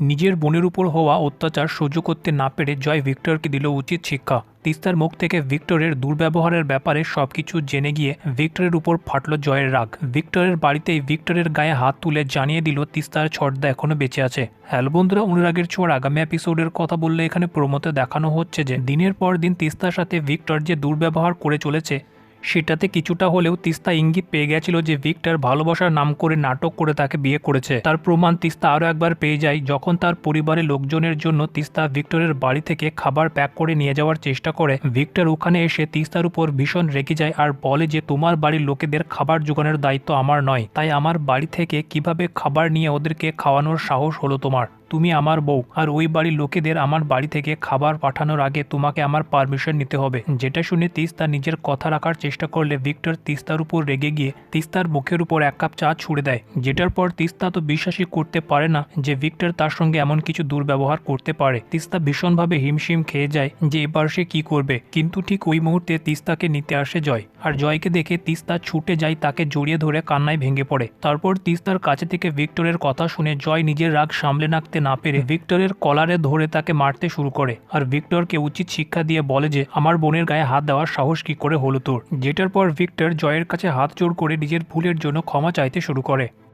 নিজের বোনের উপর হওয়া অত্যাচার সহ্য করতে না পেরে জয় ভিক্টরকে দিল উচিত শিক্ষা। তিস্তার মুখ থেকে ভিক্টরের দুর্ব্যবহারের ব্যাপারে সবকিছু জেনে গিয়ে ভিক্টরের উপর ফাটল জয়ের রাগ। ভিক্টরের বাড়িতেই ভিক্টরের গায়ে হাত তুলে জানিয়ে দিল, তিস্তার ছর্দা এখনও বেঁচে আছে। হ্যালো বন্ধুরা, অনুরাগের ছোঁয়ার আগামী এপিসোডের কথা বললে এখানে প্রমোতে দেখানো হচ্ছে যে, দিনের পর দিন তিস্তার সাথে ভিক্টর যে দুর্ব্যবহার করে চলেছে সেটাতে কিছুটা হলেও তিস্তা ইঙ্গিত পেয়ে গেছিল যে ভিক্টর ভালোবাসার নাম করে নাটক করে তাকে বিয়ে করেছে। তার প্রমাণ তিস্তা আরও একবার পেয়ে যায় যখন তার পরিবারের লোকজনের জন্য তিস্তা ভিক্টরের বাড়ি থেকে খাবার প্যাক করে নিয়ে যাওয়ার চেষ্টা করে। ভিক্টর ওখানে এসে তিস্তার উপর ভীষণ রেগে যায় আর বলে যে, তোমার বাড়ির লোকেদের খাবার জোগানোর দায়িত্ব আমার নয়। তাই আমার বাড়ি থেকে কীভাবে খাবার নিয়ে ওদেরকে খাওয়ানোর সাহস হলো তোমার। তুমি আমার বউ, আর ওই বাড়ির লোকেদের আমার বাড়ি থেকে খাবার পাঠানোর আগে তোমাকে আমার পারমিশন নিতে হবে। যেটা শুনে তিস্তা নিজের কথা রাখার চেষ্টা করলে ভিক্টর তিস্তার উপর রেগে গিয়ে তিস্তার মুখের উপর এক কাপ চা ছুড়ে দেয়। যেটার পর তিস্তা তো বিশ্বাসই করতে পারে না যে ভিক্টর তার সঙ্গে এমন কিছু দুর্ব্যবহার করতে পারে। তিস্তা ভীষণভাবে হিমশিম খেয়ে যায় যে এবার সে কি করবে। কিন্তু ঠিক ওই মুহূর্তে তিস্তাকে নিতে আসে জয়। আর জয়কে দেখে তিস্তা ছুটে যায় তাকে জড়িয়ে ধরে কান্নায় ভেঙে পড়ে। তারপর তিস্তার কাছে থেকে ভিক্টরের কথা শুনে জয় নিজের রাগ সামলে রাখতে না পেরে ভিক্টরের কলারে ধরে তাকে মারতে শুরু করে। আর ভিক্টরকে উচিত শিক্ষা দিয়ে বলে যে, আমার বোনের গায়ে হাত দেওয়ার সাহস কি করে হলো তোর? যেটার পর ভিক্টর জয়ের কাছে হাত জোর করে নিজের ভুলের জন্য ক্ষমা চাইতে শুরু করে।